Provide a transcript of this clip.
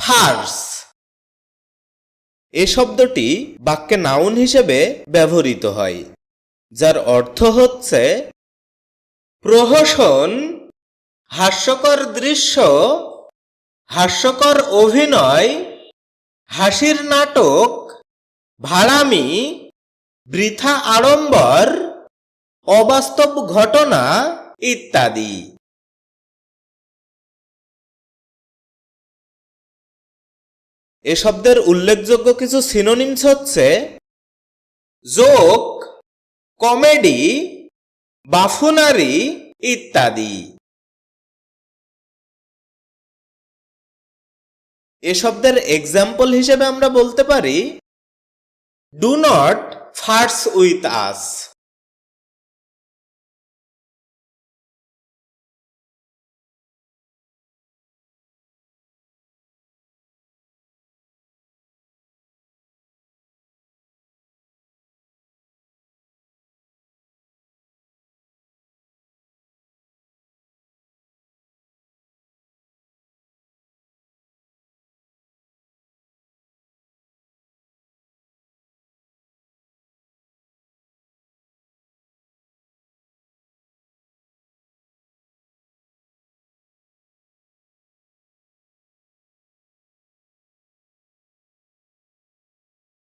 Farce. এ শব্দটি বাক্যে noun হিসেবে ব্যবহৃত হয়, যার অর্থ হচ্ছে, প্রহসন, হাস্যকর দৃশ্য, হাস্যকর অভিনয়, হাসির নাটক, ভাড়ামি, বৃথা আড়ম্বর, অবাস্তব ঘটনা ইত্যাদি। এ শব্দের উল্লেখযোগ্য কিছু সিনোনিমস হচ্ছে জোক কমেডি বাফুনারি ইত্যাদি। এ শব্দের এক্সাম্পল হিসেবে আমরা বলতে পারি do not fuss with us